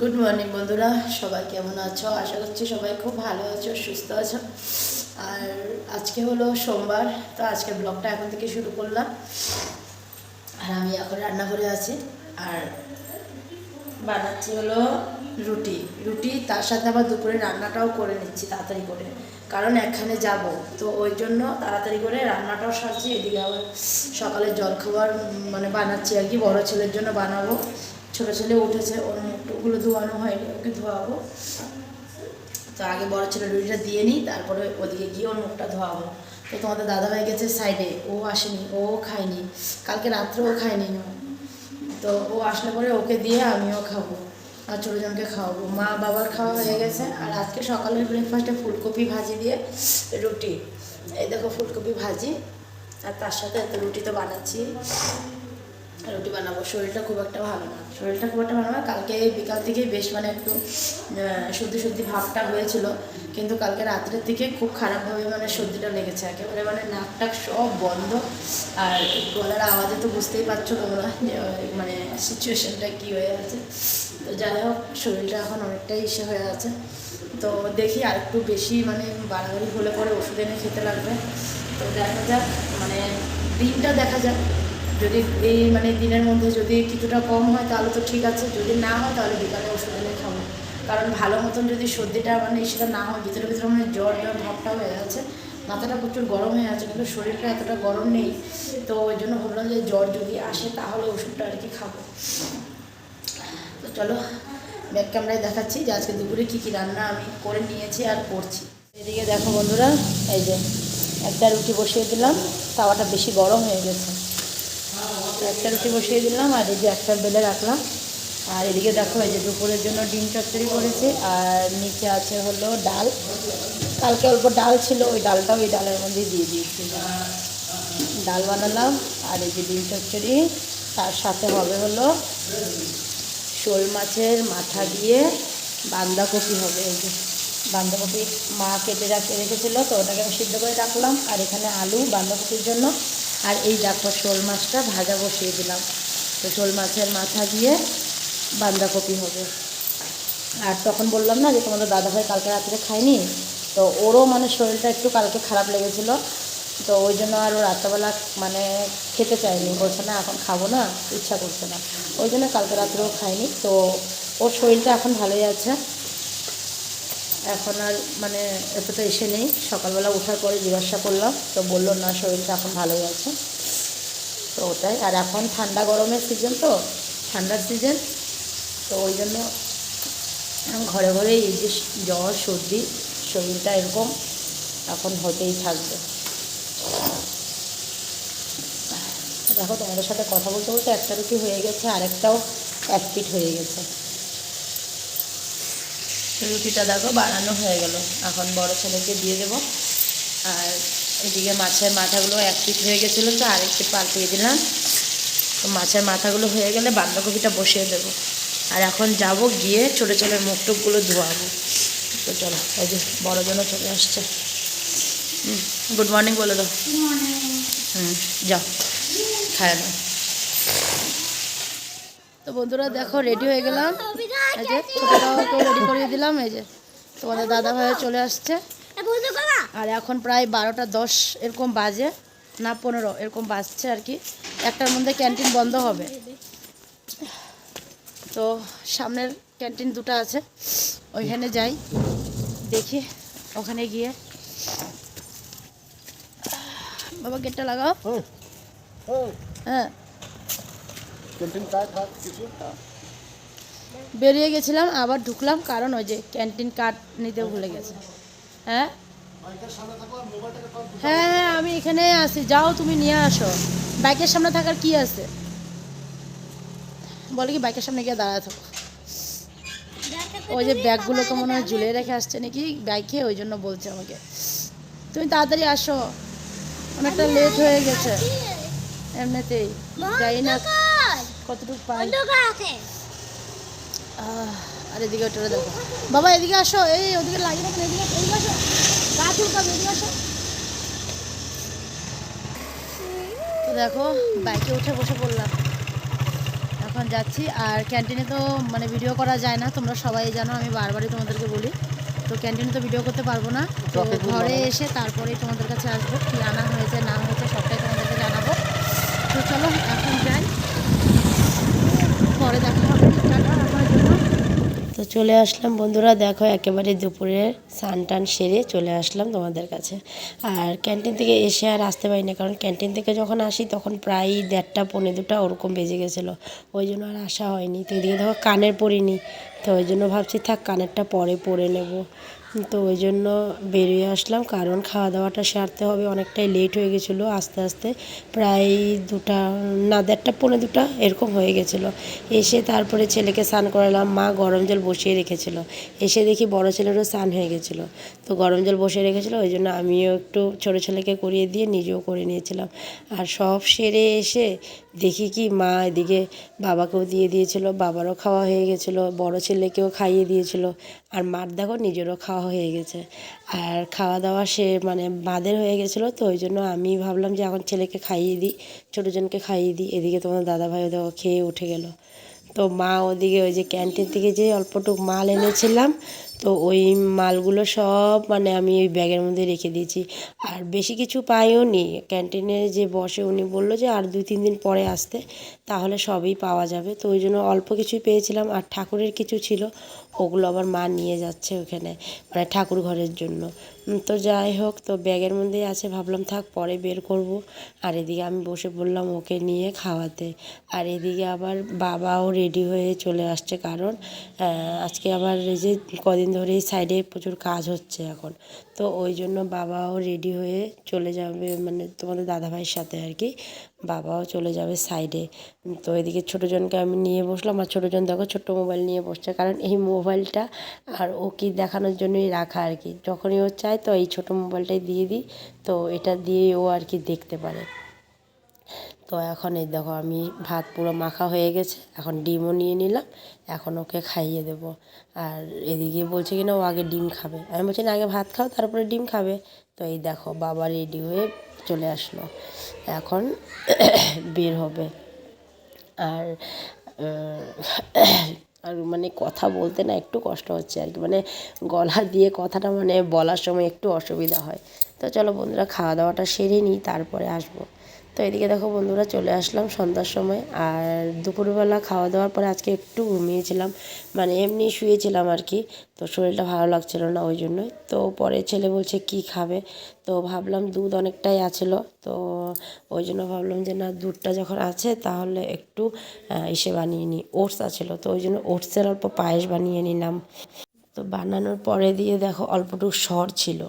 Good morning বন্ধুরা। সবাই কেমন আছো? আশা করছি সবাই খুব ভালো আছো, সুস্থ আছো। আর আজকে হলো সোমবার, তো আজকে ব্লগটা এখন থেকে শুরু করলাম। আর আমি এখন রান্নাঘরে আছি। আর বানাচ্ছি হলো রুটি। রুটি, তার সাথে আবার দুপুরে রান্নাটাও করে নিচ্ছি, তাড়াতাড়ি করে। কারণ একখানে যাব, তো ওই জন্য তাড়াতাড়ি করে রান্নাটাও সারছি। এদিকে আবার সকালে জলখাবার মানে বানাচ্ছি আর কি, বড়ো ছেলের জন্য বানাবো। ছোটো ছেলে উঠেছে, ওর মুখটুকগুলো ধোয়ানো হয়নি, ওকে ধোয়াবো। তো আগে বড় ছেলে রুটিটা দিয়ে নিই, তারপরে ওদিকে গিয়ে ওর মুখটা ধোয়াবো। তো তোমাদের দাদাভাই গেছে সাইডে ও আসেনি, ও খায়নি। কালকে রাত্রে ও খায়নি তো ও আসলে পরে ওকে দিয়ে আমিও খাব, আর ছোটোজনকে খাওয়াবো। মা বাবার খাওয়া হয়ে গেছে, আর আজকে সকালের ব্রেকফাস্টে ফুলকপি ভাজি দিয়ে রুটি। এই দেখো ফুলকপি ভাজি, আর তার সাথে রুটি তো বানাচ্ছি। রুটি বানাবো। শরীরটা খুব একটা ভালো না। শরীরটা খুব একটা ভালো না। কালকে বিকাল থেকে বেশ মানে একটু সর্দি সর্দি ভাবটা হয়েছিল। কিন্তু কালকে রাত্রের দিকে খুব খারাপভাবে মানে সর্দিটা লেগেছে। একেবারে মানে নাক টাক সব বন্ধ। আর গলার আওয়াজে তো বুঝতেই পারছ তোমরা মানে সিচুয়েশানটা কী হয়ে আছে। তো যাই হোক, শরীরটা এখন অনেকটাই ইসে হয়ে আছে। তো দেখি আর একটু বেশি মানে বাড়াবাড়ি হলে পরে ওষুধ এনে খেতে লাগবে। তো দেখা যাক মানে দিনটা দেখা যাক। যদি এই মানে দিনের মধ্যে যদি কিছুটা কম হয়, তাহলে তো ঠিক আছে। যদি না হয়, তাহলে বিকালে ওষুধ এনে খাব। কারণ ভালো মতন যদি সর্দিটা মানে সেটা না হয়, ভিতরে ভিতরে মানে জ্বর জ্বর ভাবটা হয়ে আছে মাথাটা প্রচুর গরম হয়ে আছে কিন্তু শরীরটা এতটা গরম নেই। তো ওই জন্য ভাবলাম যে জ্বর যদি আসে, তাহলে ওষুধটা আর কি খাব। তো চলো, ব্যাক ক্যামেরায় দেখাচ্ছি যে আজকে দুপুরে কী কী রান্না আমি করে নিয়েছি আর করছি। এদিকে দেখো বন্ধুরা, এই যে একটা রুটি বসিয়ে দিলাম, তাওয়াটা বেশি গরম হয়ে গেছে। তো একটা বসিয়ে দিলাম, আর এই যে একটা বেলে রাখলাম। আর এদিকে দেখো, এই যে দুপুরের জন্য ডিম চচ্চড়ি করেছি, আর নিচে আছে হলো ডাল। কালকে অল্প ডাল ছিল, ওই ডালটাও ওই ডালের মধ্যে দিয়ে দিয়েছি। ডাল বানালাম, আর এই যে ডিম চচ্চড়ি, তার সাথে হবে হলো শোল মাছের মাথা দিয়ে বাঁধাকপি হবে। এই যে বাঁধাকপি মা কেটে রাখতে রেখেছিলো, তো ওটাকে আমি সিদ্ধ করে রাখলাম। আর এখানে আলু বাঁধাকপির জন্য আর এই দেখো শোল মাছটা ভাজা বসিয়ে দিলাম। তো শোল মাছের মাথা দিয়ে বাঁধাকপি হবে। আর তখন বললাম না যে তোমাদের দাদাভাই কালকে রাত্রে খায়নি? তো ওরও মানে শরীরটা একটু কালকে খারাপ লেগেছিলো। তো ওই জন্য আর ও রাত্রেবেলা মানে খেতে চায়নি। বলছে না, এখন খাব না, ইচ্ছা করছে না। ওই জন্য কালকে রাত্রেও খায়নি। তো ওর শরীরটা এখন ভালোই আছে। এখন আর মানে এতটা এসে নেই। সকালবেলা ওঠার পরে জিজ্ঞাসা করলাম, তো বলল, না, শরীরটা এখন ভালোই আছে। তো ওটাই। আর এখন ঠান্ডা গরমের সিজন তো, ঠান্ডার সিজন তো ওই জন্য ঘরে ঘরে এই যে জ্বর, সর্দি, শরীরটা এরকম এখন হতেই থাকবে। দেখো, তোমাদের সাথে কথা বলতে বলতে একটা রুটি হয়ে গেছে, আরেকটাও এক পিঠ হয়ে গেছে। রুটিটা দেখো বানানো হয়ে গেল। এখন বড় ছেলেকে দিয়ে দেবো। আর এদিকে মাছের মাথাগুলো এক পিঠ হয়ে গেছিল তো আরেক পিঠ পাল্টিয়ে দিলাম। তো মাছের মাথাগুলো হয়ে গেলে বাঁধাকপিটা বসিয়ে দেবো। আর এখন যাব গিয়ে ছোটো ছোটো মুখ টুকগুলো ধোয়াবো। তো চলো এই যে বড় জন্য চলে আসছে। গুড মর্নিং বলে দাও। হুম যাও খায় না তো বন্ধুরা দেখো রেডি হয়ে গেলাম। এই যে ছোটোটাকে রেডি করিয়ে দিলাম এই যে তোমাদের দাদা ভাই চলে আসছে। আর এখন প্রায় বারোটা দশ এরকম বাজে না পনেরো এরকম বাজছে আর কি। একটার মধ্যে ক্যান্টিন বন্ধ হবে। তো সামনের ক্যান্টিন দুটো আছে ওইখানে যাই দেখি ওখানে গিয়ে। বাবা গেটটা লাগাও। হ্যাঁ। বেরিয়ে গেছিলাম আবার ঢুকলাম কারণ ওই যে ক্যান্টিন কার্ড নিতে ভুলে গেছে। হ্যাঁ? হ্যাঁ হ্যাঁ আমি এখানে আছি যাও তুমি নিয়ে আসো। বাইকের সামনে থাকার কি আছে? বলে কি বাইকের সামনে গিয়ে দাঁড়া থাকো। ওই যে ব্যাগগুলোকে মনে হয় ঝুলিয়ে রেখে আসছে নাকি? বাইকে ওই জন্য বলছে আমাকে। তুমি তাড়াতাড়ি আসো। অনেকটা লেট হয়ে গেছে। এমনিতেই যাই না। কতটুকু পাই? আর এদিকে ওটা দেখো। বাবা এদিকে আসো এই ওদিকে লাগিয়ে রাখেন এদিকে এদিকে আসো। গা চুলকাবে এদিকে আসো। তো দেখো বাইকে উঠে বসে পড়লাম। এখন যাচ্ছি আর ক্যান্টিনে তো মানে ভিডিও করা যায় না তোমরা সবাই জানো আমি বারবারই তোমাদেরকে বলি। তো ক্যান্টিনে তো ভিডিও করতে পারব না। তো ঘরে এসে তারপরেই তোমাদের কাছে আসব কী আনা হয়েছে না হয়েছে সবটাই তোমাদেরকে জানাব। তো চলো এখন পরে তো চলে আসলাম বন্ধুরা, দেখো একেবারে দুপুরে সান টান সেরে চলে আসলাম তোমাদের কাছে। আর ক্যান্টিন থেকে এসে আর আসতে পারি না কারণ ক্যান্টিন থেকে যখন আসি তখন প্রায় দেড়টা, পৌনে দুটা ওরকম বেজে গেছিল। ওই জন্য আর আসা হয়নি। তো এদিকে দেখো কানের পরিনি। তো ওই জন্য ভাবছি, থাক, কানেরটা পরে পরে নেব। তো ওই জন্য বেরিয়ে আসলাম, কারণ খাওয়া দাওয়াটা সারতে হবে, অনেকটাই লেট হয়ে গেছিল আস্তে আস্তে। প্রায় দুটা, না, দেড়টা, পৌনে দুটা এরকম হয়ে গেছিল। এসে তারপরে ছেলেকে স্নান করালাম, মা গরম জল বসিয়ে রেখেছিল। এসে দেখি বড় ছেলেরও স্নান হয়ে গেছিল। তো গরম জল বসিয়ে রেখেছিলো, ওই জন্য আমিও একটু ছোটো ছেলেকে করিয়ে দিয়ে নিজেও করে নিয়েছিলাম। আর সব সেরে এসে দেখি কি মা এদিকে বাবাকেও দিয়ে দিয়েছিল, বাবারও খাওয়া হয়ে গেছিল, বড় ছেলেকেও খাইয়ে দিয়েছিল, আর মার দেখো নিজেরও খাওয়া হয়ে গেছে। আর খাওয়া দাওয়া সে মানে বাদের হয়ে গেছিল, তো ওই জন্য আমি ভাবলাম যে এখন ছেলেকে খাইয়ে দিই ছোটোজনকে খাইয়ে দিই, এদিকে তোমার দাদা ভাইও দেখো খেয়ে উঠে গেল। তো মা ওদিকে ওই যে ক্যান্টিন থেকে যে অল্পটুক মাল এনেছিলাম তো ওই মালগুলো সব মানে আমি ওই ব্যাগের মধ্যে রেখে দিয়েছি। আর বেশি কিছু পাইও নি। ক্যান্টিনে যে বসে উনি বলল যে আর দুই তিন দিন পরে আসতে, তাহলে সবই পাওয়া যাবে। তো ওই জন্য অল্প কিছুই পেয়েছিলাম। আর ঠাকুরের কিছু ছিল ওগুলো আবার মা নিয়ে যাচ্ছে ওখানে মানে ঠাকুর ঘরের জন্য। তো যাই হোক, তো ব্যাগের মধ্যেই আছে, ভাবলাম থাক, পরে বের করব। আর এদিকে আমি বসে পড়লাম ওকে নিয়ে খাওয়াতে। আর এদিকে আবার বাবাও রেডি হয়ে চলে আসছে, কারণ আজকে আবার এই যে কদিন ধরেই সাইডে প্রচুর কাজ হচ্ছে এখন। তো ওই জন্য বাবাও রেডি হয়ে চলে যাবে মানে তোমাদের দাদাভাইয়ের সাথে আর কি। বাবাও চলে যাবে সাইডে। তো এদিকে ছোটোজনকে আমি নিয়ে বসলাম। আর ছোটোজন দেখো ছোট্ট মোবাইল নিয়ে বসছে। কারণ এই মোবাইলটা আর ও কি দেখানোর জন্যই রাখা আর কি। যখনই ও চায় তো এই ছোটো মোবাইলটাই দিয়ে দিই। তো এটা দিয়ে ও আর কি দেখতে পারে। তো এখন এই দেখো আমি ভাত পুরো মাখা হয়ে গেছে। এখন ডিমও নিয়ে নিলাম। এখন ওকে খাইয়ে দেব। আর এদিকে বলছে কি না, ও আগে ডিম খাবে। আমি বলছি, না, আগে ভাত খাও, তারপরে ডিম খাবে। তো এই দেখো বাবা রেডি হয়ে চলে আসলো। এখন বের হবে। আর আর মানে কথা বলতে না একটু কষ্ট হচ্ছে আর কি। মানে গলা দিয়ে কথাটা মানে বলার সময় একটু অসুবিধা হয়। তো চলো বন্ধুরা, খাওয়া দাওয়াটা সেরে নিই, তারপরে আসব। তো এদিকে দেখো বন্ধুরা চলে আসলাম সন্ধ্যার সময়। আর দুপুরবেলা খাওয়া দাওয়ার পরে আজকে একটু ঘুমিয়েছিলাম। মানে এমনি শুয়েছিলাম আর কি। তো শরীরটা ভালো লাগছিল না ওই জন্যই। তো পরে ছেলে বলছে, কি খাবে? তো ভাবলাম দুধ অনেকটাই আছিল। তো ওই জন্য ভাবলাম যে, না, দুধটা যখন আছে তাহলে একটু এসে বানিয়ে নিই। ওটস আছিল। তো ওই জন্য ওটসের অল্প পায়েস বানিয়ে নিলাম। তো বানানোর পরে দিয়ে দেখো অল্পটুকু সর ছিল।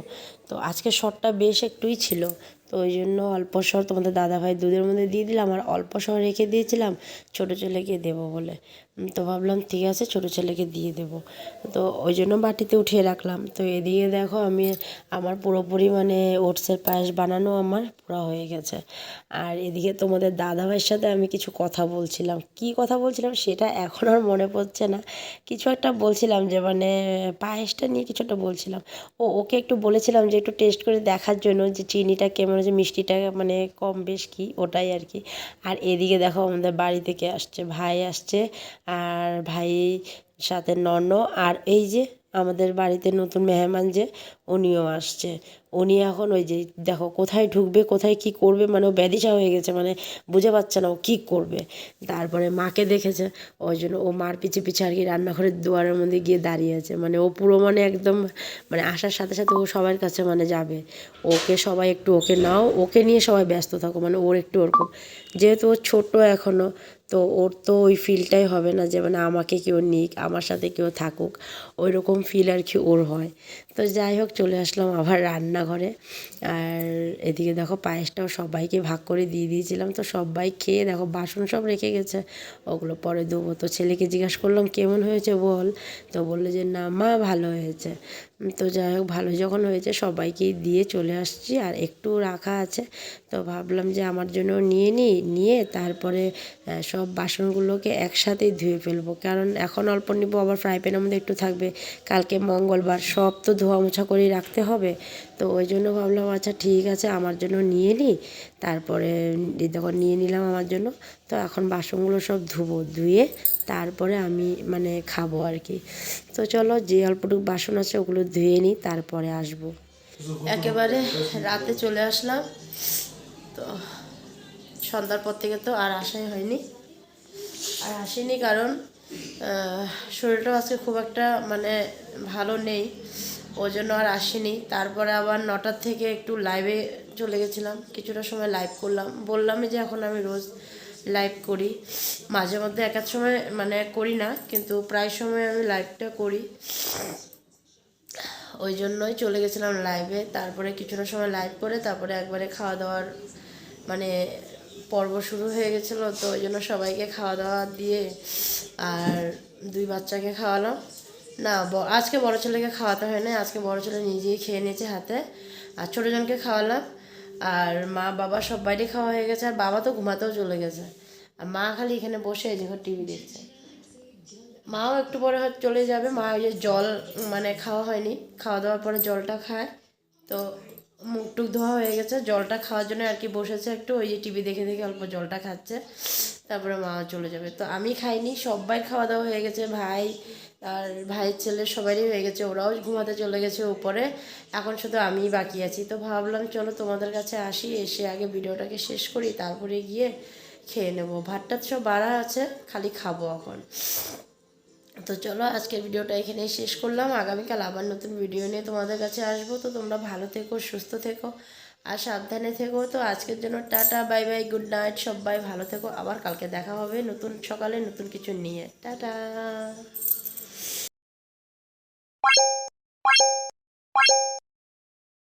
তো আজকে সরটা বেশ একটুই ছিল। তো ওই জন্য অল্প সর তোমাদের দাদাভাই দুধের মধ্যে দিয়ে দিলাম আর অল্প সর রেখে দিয়েছিলাম, ছোটো ছেলেকে দেবো বলে। তো ভাবলাম ঠিক আছে, ছোটো ছেলেকে দিয়ে দেবো। তো ওই জন্য বাটিতে উঠিয়ে রাখলাম। তো এদিকে দেখো আমি, আমার পুরোপুরি মানে ওটসের পায়েস বানানো আমার পুরো হয়ে গেছে। আর এদিকে তোমাদের দাদাভাইয়ের সাথে আমি কিছু কথা বলছিলাম। কি কথা বলছিলাম সেটা এখন আর মনে পড়ছে না। কিছু একটা বলছিলাম যে মানে পায়েসটা নিয়ে কিছু একটা বলছিলাম। ও, ওকে একটু বলেছিলাম যে একটু টেস্ট করে দেখার জন্য যে চিনিটা কেমন হচ্ছে মিষ্টিটা মানে কম বেশ কি, ওটাই আর কি। আর এদিকে দেখো আমাদের বাড়ি থেকে আসছে, ভাই আসছে, আর ভাই সাথে নন আর এই যে আমাদের বাড়িতে নতুন মেহমান যে, উনিও আসছে। উনি এখন ওই যে, দেখো কোথায় ঢুকবে, কোথায় কি করবে মানে ও ব্যাধিসা হয়ে গেছে মানে বুঝে পাচ্ছে না ও কী করবে। তারপরে মাকে দেখেছে, ওই জন্য ও মার পিছে পিছে আর কি রান্নাঘরের দুয়ারের মধ্যে গিয়ে দাঁড়িয়ে আছে। মানে ও পুরো মানে একদম মানে আসার সাথে সাথে ও সবার কাছে মানে যাবে। ওকে সবাই একটু, ওকে নাও, ওকে নিয়ে সবাই ব্যস্ত থাকো মানে ওর একটু ওরকম। যেহেতু ও ছোটো এখনও তো ওর তো ওই ফিলটাই হবে না যে মানে আমাকে কেউ নিক, আমার সাথে কেউ থাকুক। ওই রকম ফিল আর কি ওর হয়। তো যাই হোক, চলে আসলাম আবার রান্নাঘরে। আর এদিকে দেখো পায়েসটাও সবাইকে ভাগ করে দিয়ে দিয়েছিলাম। তো সবাই খেয়ে দেখো বাসন সব রেখে গেছে। ওগুলো পরে দেবো তো ছেলেকে জিজ্ঞাসা করলাম, কেমন হয়েছে বল? তো বলল যে, না মা, ভালো হয়েছে। তো যাই হোক, ভালো যখন হয়েছে সবাইকেই দিয়ে চলে আসছি। আর একটু রাখা আছে। তো ভাবলাম যে আমার জন্য নিয়ে নিই নিয়ে তারপরে সব সব বাসনগুলোকে একসাথেই ধুয়ে ফেলব। কারণ এখন অল্প নিব, আবার ফ্রাই প্যানের মধ্যে একটু থাকবে। কালকে মঙ্গলবার সব তো ধোয়া মোছা করেই রাখতে হবে। তো ওই জন্য ভাবলাম আচ্ছা ঠিক আছে, আমার জন্য নিয়ে নিই তারপরে তখন নিয়ে নিলাম আমার জন্য। তো এখন বাসনগুলো সব ধুবো, ধুয়ে তারপরে আমি মানে খাব আর কি। তো চলো, যে অল্পটুকু বাসন আছে ওগুলো ধুয়ে নিই তারপরে আসব। একেবারে রাতে চলে আসলাম। তো সন্ধ্যার পর থেকে তো আর আসাই হয়নি। আর আসিনি কারণ শরীরটাও আজকে খুব একটা মানে ভালো নেই। ওই জন্য আর আসিনি। তারপরে আবার নটার থেকে একটু লাইভে চলে গেছিলাম। কিছুটা সময় লাইভ করলাম। বললামই যে এখন আমি রোজ লাইভ করি। মাঝে মধ্যে এক সময় মানে করি না, কিন্তু প্রায় সময় আমি লাইভটা করি। ওই জন্যই চলে গেছিলাম লাইভে তারপরে কিছুটা সময় লাইভ করে, তারপরে একবারে খাওয়া দাওয়ার মানে পর্ব শুরু হয়ে গেছিল, তো ওই জন্য সবাইকে খাওয়া দাওয়া দিয়ে আর দুই বাচ্চাকে খাওয়ালাম। না আজকে বড় ছেলেকে খাওয়াতে হয় না আজকে বড় ছেলে নিজেই খেয়ে নিয়েছে হাতে। আর ছোটো জনকে খাওয়ালাম, আর মা, বাবা সব বাইরে খাওয়া হয়ে গেছে, আর বাবা তো ঘুমাতেও চলে গেছে। আর মা খালি এখানে বসে যে টিভি দেখছে। মাও একটু পরে চলে যাবে, মা ওই যে জল মানে খাওয়া হয়নি, খাওয়া দাওয়ার পরে জলটা খায়। তো মুখ টুক ধোয়া হয়ে গেছে, জলটা খাওয়ার জন্য আর কি বসেছে একটু, ওই যে টিভি দেখে দেখে অল্প জলটা খাচ্ছে। তারপরে মা চলে যাবে। তো আমি খাইনি সবাই খাওয়া দাওয়া হয়ে গেছে, ভাই আর ভাইয়ের ছেলে সবারই হয়ে গেছে, ওরাও ঘুমাতে চলে গেছে উপরে। এখন শুধু আমিই বাকি আছি। তো ভাবলাম, চলো তোমাদের কাছে আসি, এসে আগে ভিডিওটাকে শেষ করি, তারপরে গিয়ে খেয়ে নেব। ভাতটা সব বাড়া আছে, খালি খাব এখন। তো চলো আজকের ভিডিওটা এখানেই শেষ করলাম। আগামীকাল আবার নতুন ভিডিও নিয়ে তোমাদের কাছে আসব। তো তোমরা ভালো থেকো, সুস্থ থেকো আর সাবধানে থেকো। তো আজকের জন্য tata bye bye good night সবাই ভালো থেকো। আবার কালকে দেখা হবে নতুন সকালে নতুন কিছু নিয়ে। টাটা।